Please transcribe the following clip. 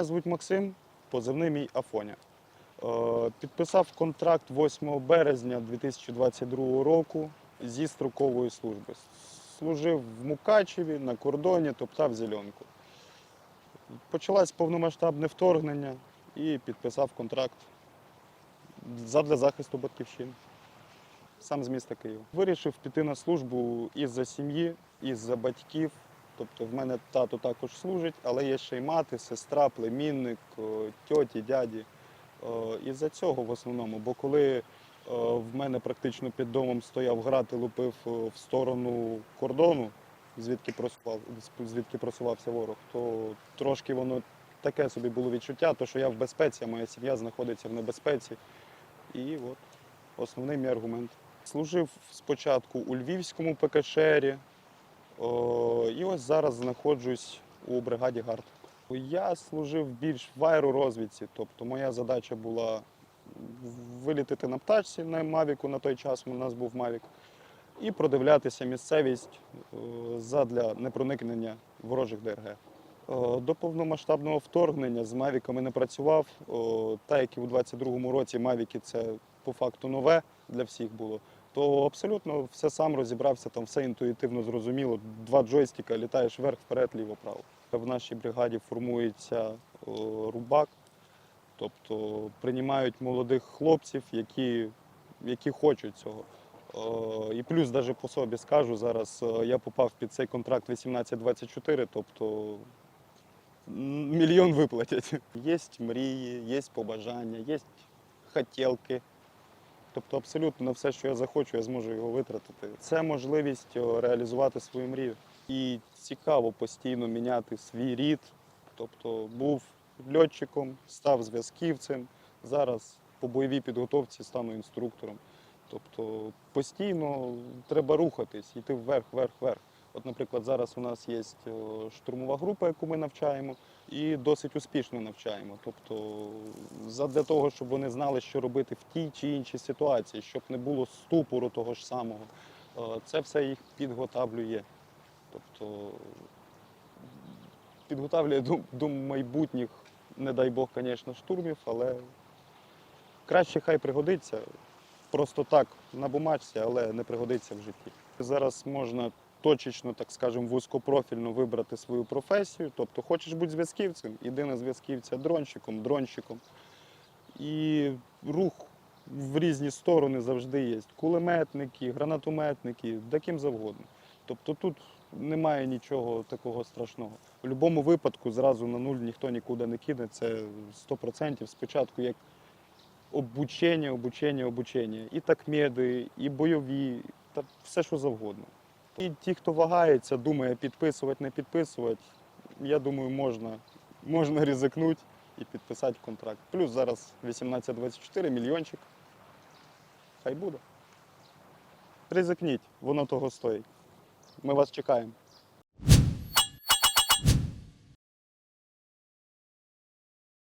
Мене звуть Максим, позивний мій Афоня. Е, Підписав контракт 8 березня 2022 року зі строкової служби. Служив в Мукачеві на кордоні, топтав зеленку. Почалось повномасштабне вторгнення і підписав контракт задля захисту батьківщини. Сам з міста Києва. Вирішив піти на службу із-за сім'ї, із-за батьків. Тобто в мене тато також служить, але є ще й мати, сестра, племінник, тьоті, дяді. О, Із-за цього в основному, бо коли в мене практично під домом стояв град і лупив в сторону кордону, звідки просував, звідки просувався ворог, то трошки воно таке собі було відчуття, то що я в безпеці, а моя сім'я знаходиться в небезпеці. І от основний мій аргумент. Служив спочатку у Львівському ПКШРі, і ось зараз знаходжусь у бригаді ГАРД. Я служив більш в аеророзвідці, тобто моя задача була вилітити на птачці на Мавіку, на той час у нас був Мавік, і продивлятися місцевість е, задля непроникнення ворожих ДРГ. Е, До повномасштабного вторгнення з Мавіками не працював. О, Так як і у 22-му році Мавіки це по факту нове для всіх було, то абсолютно все сам розібрався, там все інтуїтивно зрозуміло. Два джойстика, літаєш вверх, вперед, ліво, право. В нашій бригаді формується о, рубак, тобто приймають молодих хлопців, які, які хочуть цього. О, І плюс, навіть по собі скажу, зараз е, я попав під цей контракт 18-24, тобто мільйон виплатять. Є мрії, є побажання, є хотілки. Тобто абсолютно на все, що я захочу, я зможу його витратити. Це можливість реалізувати свою мрію. І цікаво постійно міняти свій рід. Тобто був льотчиком, став зв'язківцем. Зараз по бойовій підготовці стану інструктором. Тобто постійно треба рухатись, йти вверх, вверх, вверх. От, наприклад, зараз у нас є штурмова група, яку ми навчаємо, і досить успішно навчаємо. Тобто, задля того, щоб вони знали, що робити в тій чи іншій ситуації, щоб не було ступору того ж самого. Е, Це все їх підготавлює. Тобто підготавлює до, до майбутніх, не дай Бог, звісно, штурмів, але краще хай пригодиться. Просто так на бумажці, але не пригодиться в житті. Зараз можна точечно, так скажемо, вузькопрофільно вибрати свою професію. Тобто, хочеш бути зв'язківцем, іди на зв'язківця дронщиком, дронщиком. І рух в різні сторони завжди є. Кулеметники, гранатометники, да ким завгодно. Тобто тут немає нічого такого страшного. В будь-якому випадку зразу на нуль ніхто нікуди не кине. Це 100%. Спочатку як обучення, обучення, обучення. І такмеди, і бойові, та все, що завгодно. І ті, хто вагається, думає підписувати, не підписувати, я думаю, можна, можна ризикнути і підписати контракт. Плюс зараз 18-24 мільйончик. Хай буде. Ризикніть, воно того стоїть. Ми вас чекаємо.